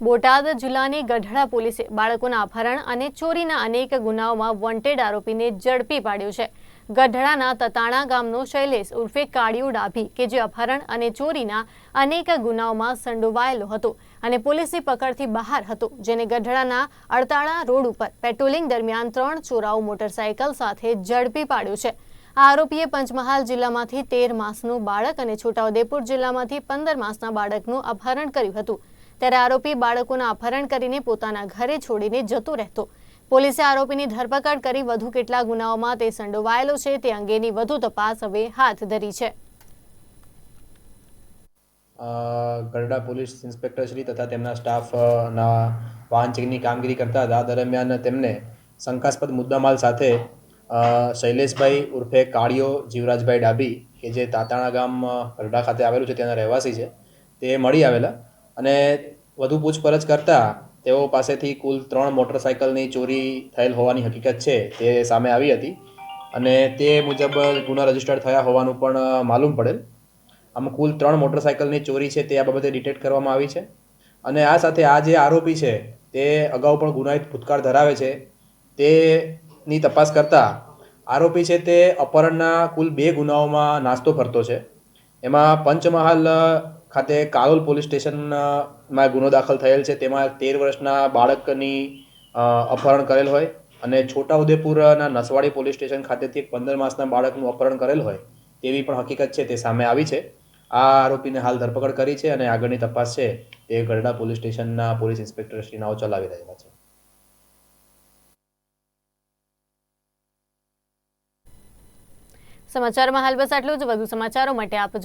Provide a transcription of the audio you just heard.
બોટાદ જિલ્લાની ગઢડા પોલીસે બાળકોના અપહરણ અને ચોરીના અનેક ગુનાઓમાં વોન્ટેડ આરોપીને ઝડપી પાડ્યો છે. ગઢડાના તતાણા ગામનો શૈલેષ ઉર્ફે કાળિયો ડાભી કે જે અપહરણ અને ચોરીના અનેક ગુનાઓમાં સંડોવાયેલો હતો અને પોલીસની પકડથી બહાર હતો, જેને ગઢડાના અડતાળા રોડ ઉપર પેટ્રોલિંગ દરમિયાન ત્રણ ચોરાઓ મોટરસાયકલ સાથે ઝડપી પાડ્યો છે. આ આરોપીએ પંચમહાલ જિલ્લામાંથી તેર માસનું બાળક અને છોટાઉદેપુર જિલ્લામાંથી પંદર માસના બાળકનું અપહરણ કર્યું હતું. ત્યારે આરોપી બાળકોના અપહરણ કરીને પોતાના ઘરે છોડીને જતો રહેતો. પોલીસે આરોપીની ધરપકડ કરી વધુ કેટલા ગુનાઓમાં તે સંડોવાયેલો છે તે અંગેની વધુ તપાસ હવે હાથ ધરી છે. ગરડા પોલીસ ઇન્સ્પેક્ટર શ્રી તથા તેમના સ્ટાફના વાહન ચેકની કામગીરી કરતા હતા દરમિયાન તેમને શંકાસ્પદ મુદ્દામાલ સાથે શૈલેષભાઈ ઉર્ફે કાળિયો જીવરાજભાઈ ડાબી કે જે તાતાણા ગામ ગરડા ખાતે આવેલું છે, ત્યાંના રહેવાસી છે, તે મળી આવેલા. અને વધુ પૂછપરછ કરતા તેઓ પાસેથી કુલ ત્રણ મોટરસાયકલની ચોરી થયેલ હોવાની હકીકત છે તે સામે આવી હતી. અને તે મુજબ ગુના રજિસ્ટર થયા હોવાનું પણ માલુમ પડેલ. આમાં કુલ ત્રણ મોટરસાયકલની ચોરી છે તે આ બાબતે ડિટેક્ટ કરવામાં આવી છે. અને આ સાથે આ જે આરોપી છે તે અગાઉ પણ ગુનાહિત ભૂતકાળ ધરાવે છે. તેની તપાસ કરતા આરોપી છે તે અપહરણના કુલ બે ગુનાઓમાં નાસ્તો ફરતો છે. એમાં પંચમહાલ ખાતે કાલોલ પોલીસ સ્ટેશનમાં ગુનો દાખલ થયેલ છે. તેમાં તેર વર્ષના બાળકની અપહરણ કરેલ હોય અને છોટાઉદેપુરના નસવાડી પોલીસ સ્ટેશન ખાતેથી પંદર માસના બાળકનું અપહરણ કરેલ હોય તેવી પણ હકીકત છે, તે સામે આવી છે. આ આરોપીને હાલ ધરપકડ કરી છે અને આગળની તપાસ છે તે ગરડા પોલીસ સ્ટેશનના પોલીસ ઇન્સ્પેક્ટર શ્રી ચલાવી રહેલા છે. સમાચારમાં હાલ બસ આટલું જ. વધુ સમાચારો માટે આપ